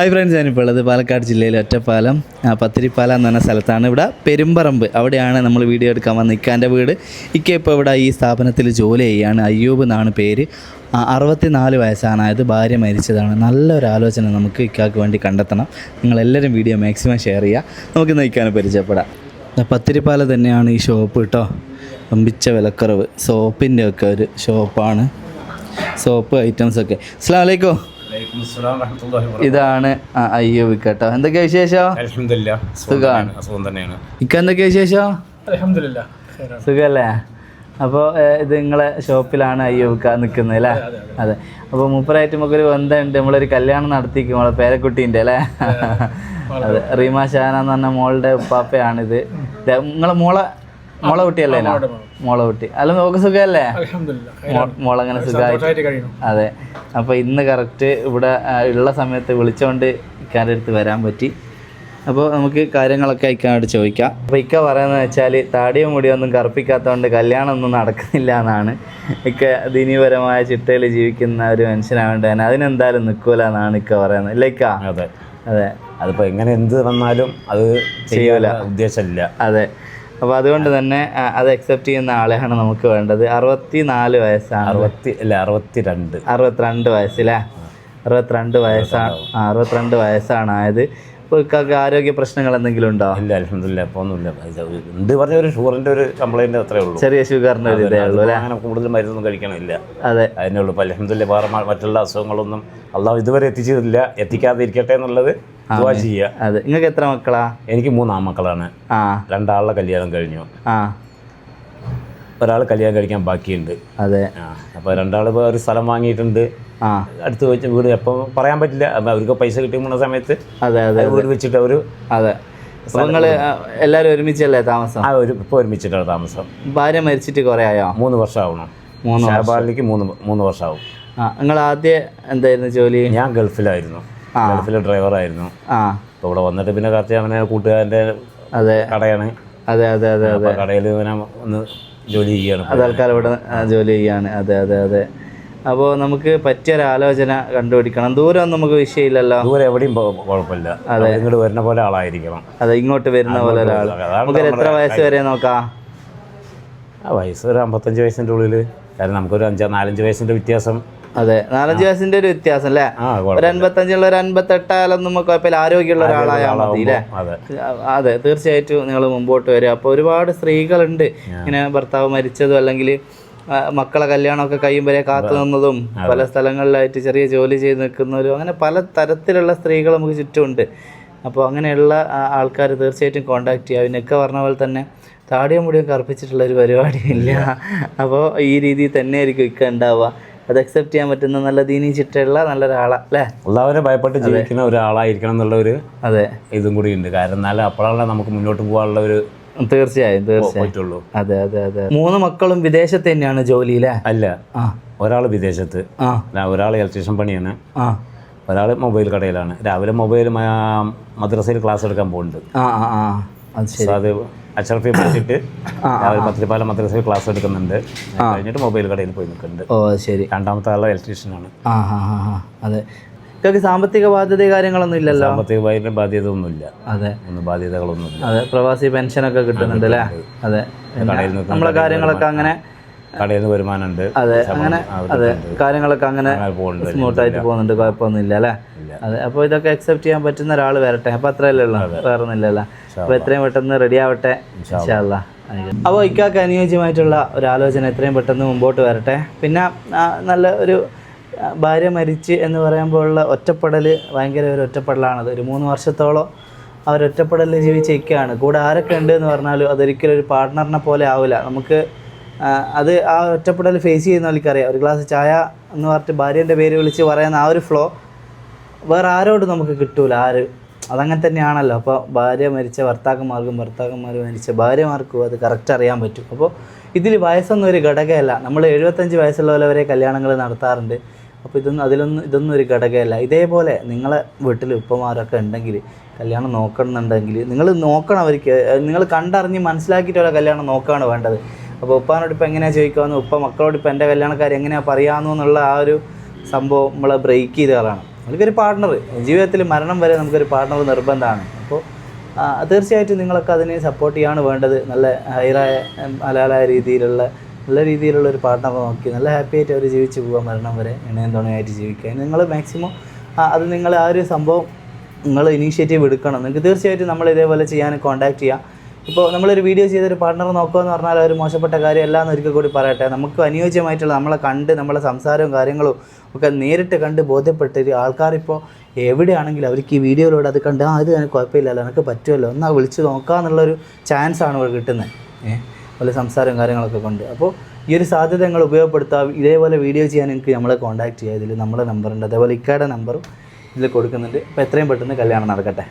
Hi friends ഞാനിപ്പോൾ ഉള്ളത് പാലക്കാട് ജില്ലയിലെ ഒറ്റപ്പാലം. പത്തിരിപ്പാലം എന്ന് പറഞ്ഞ സ്ഥലത്താണ്. ഇവിടെ പെരുമ്പറമ്പ് അവിടെയാണ് നമ്മൾ വീഡിയോ എടുക്കാൻ വന്ന ഇക്കാന്റെ വീട്. ഇക്ക ഇപ്പോൾ ഇവിടെ ഈ സ്ഥാപനത്തിൽ ജോലി ചെയ്യുകയാണ് അയ്യൂബ് എന്നാണ് പേര്. അറുപത്തിനാല് വയസ്സാണ്. അതായത് ഭാര്യ മരിച്ചതാണ്. നല്ലൊരു ആലോചന നമുക്ക് ഇക്കാക്ക് വേണ്ടി കണ്ടെത്തണം. നിങ്ങളെല്ലാവരും വീഡിയോ മാക്സിമം ഷെയർ ചെയ്യുക. നമുക്ക് ഇന്ന് ഇക്കാനെ പരിചയപ്പെടാം. പത്തിരിപ്പാല തന്നെയാണ് ഈ ഷോപ്പ് കേട്ടോ. വമ്പിച്ച വിലക്കുറവ്. സോപ്പിന്റെ ഒക്കെ ഒരു ഷോപ്പാണ്. സോപ്പ് ഐറ്റംസ് ഒക്കെ അസ്സാം വലൈക്കും ഇതാണ് അയ്യോ വിക്കട്ടോ കേട്ടോ. എന്തൊക്കെയാ വിശേഷം? തന്നെയാണ് ഇക്ക എന്തൊക്കെയാ വിശേഷം? സുഖല്ലേ? അപ്പോൾ ഇത് നിങ്ങളെ ഷോപ്പിലാണ് അയ്യൂബ് നിൽക്കുന്നത് അല്ലേ? അതെ അപ്പോൾ മൂപ്പരായിട്ട് നമുക്കൊരു ബന്ധമുണ്ട്. നമ്മളൊരു കല്യാണം നടത്തിക്കും നമ്മളെ പേരക്കുട്ടീന്റെ അല്ലേ? അതെ റീമ ഷാന എന്ന് പറഞ്ഞ മോളുടെ ഉപ്പാപ്പയാണിത്. ഇത് നിങ്ങളെ മോളെ മോളെ കുട്ടിയല്ലേ? മോളെ കുട്ടി അല്ല നോക്ക് സുഖമല്ലേ? മുള മോളങ്ങനെ സുഖമായി അതെ. അപ്പോൾ ഇന്ന് കറക്റ്റ് ഇവിടെ ഉള്ള സമയത്ത് വിളിച്ചുകൊണ്ട് ഇക്കാരുടെ അടുത്ത് വരാൻ പറ്റി. അപ്പോൾ നമുക്ക് കാര്യങ്ങളൊക്കെ ഇക്കാനോട് ചോദിക്കാം. അപ്പോൾ ഇക്ക പറയുന്നത് വെച്ചാൽ താടിയോ മുടിയോ ഒന്നും കറുപ്പിക്കാത്തതുകൊണ്ട് കല്യാണം ഒന്നും നടക്കുന്നില്ല എന്നാണ്. ഇക്ക ദീനീപരമായ ചിട്ടയിൽ ജീവിക്കുന്ന ഒരു മനുഷ്യനാവേണ്ട തന്നെ അതിനെന്തായാലും നിൽക്കൂല എന്നാണ് ഇക്ക പറയുന്നത്. ഇല്ല ഇക്ക? അതെ. അതെ. അതിപ്പോ എങ്ങനെ എന്ത് വന്നാലും അത് ചെയ്യൂല. ഉദ്ദേശമില്ല. അതെ. അപ്പോൾ അതുകൊണ്ട് തന്നെ അത് അക്സെപ്റ്റ് ചെയ്യുന്ന ആളെയാണ് നമുക്ക് വേണ്ടത്. അറുപത്തി നാല് വയസ്സാണ്. അറുപത്തി അല്ല അറുപത്തിരണ്ട്. അറുപത്തിരണ്ട് വയസ്സില്ലേ അറുപത്തിരണ്ട് വയസ്സാണ് അറുപത്തിരണ്ട് വയസ്സാണ് ആയത്. ഇപ്പോൾ ആരോഗ്യ പ്രശ്നങ്ങൾ എന്തെങ്കിലും ഉണ്ടോ? ഇല്ല അലഹമില്ല ഇപ്പൊ ഒന്നുമില്ല. എന്ത് പറഞ്ഞ ഒരു ഷുഗറിന്റെ ഒരു കംപ്ലൈന്റ് അത്രേ ഉള്ളൂ. ചെറിയ ഷുഗറിന്റെ ഒരു ഇതേ ഉള്ളൂ അല്ലേ? അങ്ങനെ കൂടുതൽ മരുന്നൊന്നും കഴിക്കണമില്ല അതെ. അതിനേ ഉള്ളൂ. അലഹമില്ല വേറെ മറ്റുള്ള അസുഖങ്ങളൊന്നും അള്ളാഹ് ഇതുവരെ എത്തിച്ചിട്ടില്ല. എത്തിക്കാതെ ഇരിക്കട്ടെ എന്നുള്ളത് ചെയ്യുക അതെ. നിങ്ങൾക്ക് എത്ര മക്കളാ? എനിക്ക് മൂന്നാം മക്കളാണ്. രണ്ടാളുടെ കല്യാണം കഴിഞ്ഞു. ഒരാൾ കല്യാണം കഴിക്കാൻ ബാക്കിയുണ്ട്. അതെ. അപ്പോൾ രണ്ടാൾ ഇപ്പോൾ ഒരു സ്ഥലം വാങ്ങിയിട്ടുണ്ട്. ആ. അടുത്ത് വെച്ച് വീട് എപ്പോൾ പറയാൻ പറ്റില്ല. അവർക്ക് പൈസ കിട്ടുന്ന സമയത്ത് അതെ അതെ വീട് വെച്ചിട്ട് അവർ അതെ. നിങ്ങൾ എല്ലാവരും ഒരുമിച്ചല്ലേ താമസം? ആ ഒരു ഇപ്പോൾ ഒരുമിച്ചിട്ടാണ് താമസം. ഭാര്യ മരിച്ചിട്ട് കുറേ ആയോ? മൂന്ന് വർഷമാവണം. മൂന്ന് ഷാബാലിലേക്ക് മൂന്ന് മൂന്ന് വർഷമാവും. ആ നിങ്ങൾ ആദ്യം എന്തായിരുന്നു ജോലി? ഞാൻ ഗൾഫിലായിരുന്നു. ഗൾഫിലെ ഡ്രൈവറായിരുന്നു. ആ. അപ്പോൾ ഇവിടെ വന്നിട്ട് പിന്നെ കറക്റ്റ് അവനെ കൂട്ടുകാരന്റെ അതെ. കടയാണ്. അതെ അതെ അതെ അതെ. കടയിൽ ഇവനെ ഒന്ന് ജോലി ചെയ്യുകയാണ് അത് ആൾക്കാർ ഇവിടെ ജോലി ചെയ്യാണ് അതെ അതെ അതെ. അപ്പോൾ നമുക്ക് പറ്റിയ ഒരു ആലോചന കണ്ടുപിടിക്കണം. ദൂരം നമുക്ക് വിഷയമില്ലല്ലോ. ദൂരെ എവിടെയും കുഴപ്പമില്ല. അതെ. ഇങ്ങോട്ട് വരുന്ന പോലെ ആളായിരിക്കണം. അതെ ഇങ്ങോട്ട് വരുന്ന പോലെ ഒരാൾ. നമുക്ക് എത്ര വയസ്സ് വരെ നോക്കാം? ആ വയസ്സ് ഒരു അമ്പത്തഞ്ച് വയസ്സിന്റെ ഉള്ളിൽ കാരണം നമുക്കൊരു അഞ്ചാ നാലഞ്ച് വയസ്സിന്റെ വ്യത്യാസം അതെ. നാലഞ്ച് വയസ്സിന്റെ ഒരു വ്യത്യാസം അല്ലേ? ഒരു അൻപത്തഞ്ചുള്ള ഒരു അൻപത്തെട്ടായാലൊന്നും നമുക്ക് കുഴപ്പമില്ല. ആരോഗ്യമുള്ള ഒരാളായാൽ മതി അല്ലേ? അതെ. അതെ തീർച്ചയായിട്ടും നിങ്ങൾ മുമ്പോട്ട് വരിക. അപ്പോൾ ഒരുപാട് സ്ത്രീകളുണ്ട്. ഇങ്ങനെ ഭർത്താവ് മരിച്ചതും അല്ലെങ്കിൽ മക്കളെ കല്യാണമൊക്കെ കഴിയുമ്പോഴേ കാത്തു നിന്നതും പല സ്ഥലങ്ങളിലായിട്ട് ചെറിയ ജോലി ചെയ്ത് നിൽക്കുന്നവരും അങ്ങനെ പല തരത്തിലുള്ള സ്ത്രീകൾ നമുക്ക് ചുറ്റുമുണ്ട്. അപ്പോൾ അങ്ങനെയുള്ള ആൾക്കാർ തീർച്ചയായിട്ടും കോണ്ടാക്ട് ചെയ്യുക. അതിനൊക്കെ പറഞ്ഞ പോലെ തന്നെ താടിയും മുടിയും കറുപ്പിച്ചിട്ടുള്ള ഒരു പരിപാടി ഇല്ല. അപ്പോൾ ഈ രീതിയിൽ തന്നെ ആയിരിക്കും ഇക്ക ഉണ്ടാവുക. അത് അക്സെപ്റ്റ് ചെയ്യാൻ പറ്റുന്ന നല്ല ദീനി ചിട്ടയുള്ള നല്ലൊരാളാ അല്ലേ? എല്ലാവരും ഭയപ്പെട്ട് ജീവിക്കുന്ന ഒരാളായിരിക്കണം എന്നുള്ള ഒരു അതെ. ഇതും കൂടി ഉണ്ട് കാരണം എന്നാലും അപ്പോഴാണ് നമുക്ക് മുന്നോട്ട് പോകാനുള്ള ഒരു തീർച്ചയായും തീർച്ചയായിട്ടുള്ളൂ അതെ അതെ അതെ. മൂന്ന് മക്കളും വിദേശത്ത് തന്നെയാണ് ജോലിയിലെ? അല്ലേ. ഒരാൾ വിദേശത്ത്. ആ. ഒരാൾ ഇലക്ട്രീഷ്യൻ പണിയാണ്. ആ. ഒരാൾ മൊബൈൽ കടയിലാണ്. രാവിലെ മൊബൈൽ മദ്രസയിൽ ക്ലാസ് എടുക്കാൻ പോകുന്നുണ്ട്. ആ ആ ആ. അത് ശരി. അത് അച്ചറഫി പഠിച്ചിട്ട് പത്തിരിപ്പാല മദ്രസയിൽ ക്ലാസ് എടുക്കുന്നുണ്ട്. കഴിഞ്ഞിട്ട് മൊബൈൽ കടയിൽ പോയി നിൽക്കുന്നുണ്ട്. ഓ ശരി. രണ്ടാമത്തെ ആളെ ഇലക്ട്രീഷ്യനാണ് ആ അതെ. ഇതൊക്കെ സാമ്പത്തിക ബാധ്യത കാര്യങ്ങളൊന്നും ഇല്ലല്ലോ? സാമ്പത്തിക ബാധ്യത ഒന്നുമില്ല അതെ. ഒന്നും ബാധ്യതകളൊന്നും അതെ പ്രവാസി പെൻഷനൊക്കെ കിട്ടുന്നുണ്ട് അല്ലേ? അതെ. നമ്മളെ കാര്യങ്ങളൊക്കെ അങ്ങനെ കടയിൽ നിന്ന് വരുമാനമുണ്ട്. അതെ അങ്ങനെ അതെ. കാര്യങ്ങളൊക്കെ അങ്ങനെ സ്മൂത്ത് ആയിട്ട് പോകുന്നുണ്ട്. കുഴപ്പമൊന്നുമില്ല അല്ലേ? അതെ അപ്പോൾ ഇതൊക്കെ അക്സെപ്റ്റ് ചെയ്യാൻ പറ്റുന്ന ഒരാൾ വരട്ടെ. അപ്പോൾ അത്രയല്ലേ ഉള്ളൂ. വേറെ ഒന്നുമില്ലല്ലോ അപ്പോൾ എത്രയും പെട്ടെന്ന് റെഡി ആവട്ടെ. ഇൻഷാല്ലാ അപ്പോൾ ഇക്കാക്ക് അനുയോജ്യമായിട്ടുള്ള ഒരു ആലോചന എത്രയും പെട്ടെന്ന് മുമ്പോട്ട് വരട്ടെ. പിന്നെ നല്ല ഒരു ഭാര്യ മരിച്ച് എന്ന് പറയുമ്പോഴുള്ള ഒറ്റപ്പെടൽ ഭയങ്കര ഒരു ഒറ്റപ്പെടലാണത്. ഒരു മൂന്ന് വർഷത്തോളം അവർ ഒറ്റപ്പെടലിൽ ജീവിച്ച ഇക്കയാണ് കൂടെ ആരൊക്കെ ഉണ്ട് എന്ന് പറഞ്ഞാലും അതൊരിക്കലും ഒരു പാർട്ട്ണറിനെ പോലെ ആവില്ല. നമുക്ക് അത് ആ ഒറ്റപ്പെടൽ ഫേസ് ചെയ്യുന്ന ആൾക്കറിയാം. ഒരു ഗ്ലാസ് ചായ എന്ന് പറഞ്ഞിട്ട് ഭാര്യന്റെ പേര് വിളിച്ച് പറയുന്ന ആ ഒരു ഫ്ലോ വേറെ ആരോടും നമുക്ക് കിട്ടൂല ആര്? അതങ്ങനെ തന്നെയാണല്ലോ. അപ്പോൾ ഭാര്യ മരിച്ച ഭർത്താക്കന്മാർക്കും ഭർത്താക്കന്മാർ മരിച്ച ഭാര്യമാർക്കും അത് കറക്റ്റ് അറിയാൻ പറ്റും. അപ്പോൾ ഇതിൽ വയസ്സൊന്നും ഒരു ഘടകമല്ല. നമ്മൾ എഴുപത്തഞ്ച് വയസ്സുള്ളവരെ വരെ കല്യാണങ്ങൾ നടത്താറുണ്ട്. അപ്പോൾ ഇതൊന്നും അതിലൊന്നും ഇതൊന്നും ഒരു ഘടകമല്ല. ഇതേപോലെ നിങ്ങളെ വീട്ടിൽ ഉപ്പമാരൊക്കെ ഉണ്ടെങ്കിൽ കല്യാണം നോക്കണമെന്നുണ്ടെങ്കിൽ നിങ്ങൾ നോക്കണം അവർക്ക്. നിങ്ങൾ കണ്ടറിഞ്ഞ് മനസ്സിലാക്കിയിട്ടുള്ള കല്യാണം നോക്കുകയാണ് വേണ്ടത്. അപ്പോൾ ഉപ്പാനോട് ഇപ്പം എങ്ങനെയാണ് ചോദിക്കാമെന്ന് ഉപ്പ മക്കളോട് ഇപ്പം എന്റെ കല്യാണക്കാർ എങ്ങനെയാണ് പറയാമെന്നു എന്നുള്ള ആ ഒരു സംഭവം നമ്മളെ ബ്രേക്ക് ചെയ്ത ആളാണ്. നമുക്കൊരു പാർട്ണർ ജീവിതത്തിൽ മരണം വരെ നമുക്കൊരു പാർട്ണർ നിർബന്ധമാണ്. അപ്പോൾ തീർച്ചയായിട്ടും നിങ്ങളൊക്കെ അതിനെ സപ്പോർട്ട് ചെയ്യാണ് വേണ്ടത്. നല്ല ഹൈറായ മലയാളായ രീതിയിലുള്ള നല്ല രീതിയിലുള്ള ഒരു പാർട്ണർ നോക്കി. നല്ല ഹാപ്പി ആയിട്ട് അവർ ജീവിച്ച് പോകാൻ മരണം വരെ ഇണയും തുണയായിട്ട് ജീവിക്കുക. നിങ്ങൾ മാക്സിമം അത് നിങ്ങൾ ആ ഒരു സംഭവം നിങ്ങൾ ഇനീഷ്യേറ്റീവ് എടുക്കണം. നിങ്ങൾക്ക് തീർച്ചയായിട്ടും നമ്മൾ ഇതേപോലെ ചെയ്യാൻ കോൺടാക്ട് ചെയ്യാം. ഇപ്പോൾ നമ്മളൊരു വീഡിയോ ചെയ്തൊരു പാർട്ണർ നോക്കുക എന്ന് പറഞ്ഞാൽ ഒരു മോശപ്പെട്ട കാര്യമല്ല എന്ന് ഒരിക്കൽ കൂടി പറയട്ടെ. നമുക്ക് അനുയോജ്യമായിട്ടുള്ള നമ്മളെ കണ്ട് നമ്മളെ സംസാരവും കാര്യങ്ങളും ഒക്കെ നേരിട്ട് കണ്ട് ബോധ്യപ്പെട്ട് ആൾക്കാരിപ്പോൾ എവിടെയാണെങ്കിലും അവർക്ക് ഈ വീഡിയോയിലൂടെ അത് കണ്ട് ആ ഇത് എനിക്ക് കുഴപ്പമില്ലല്ലോ എനിക്ക് പറ്റുമല്ലോ എന്നാൽ വിളിച്ച് നോക്കാമെന്നുള്ളൊരു ചാൻസ് ആണ് ഇവിടെ കിട്ടുന്നത്. ഏഹ് വല്ല സംസാരവും കാര്യങ്ങളൊക്കെ കൊണ്ട്. അപ്പോൾ ഈ ഒരു സാധ്യത നിങ്ങൾ ഉപയോഗപ്പെടുത്താം ഇതേപോലെ വീഡിയോ ചെയ്യാൻ എനിക്ക് നമ്മളെ കോൺടാക്ട് ചെയ്യാതിൽ നമ്മളെ നമ്പറുണ്ട് അതേപോലെ ഇക്കയുടെ നമ്പറും ഇതിൽ കൊടുക്കുന്നുണ്ട്. അപ്പോൾ എത്രയും പെട്ടെന്ന് കല്യാണം നടക്കട്ടെ.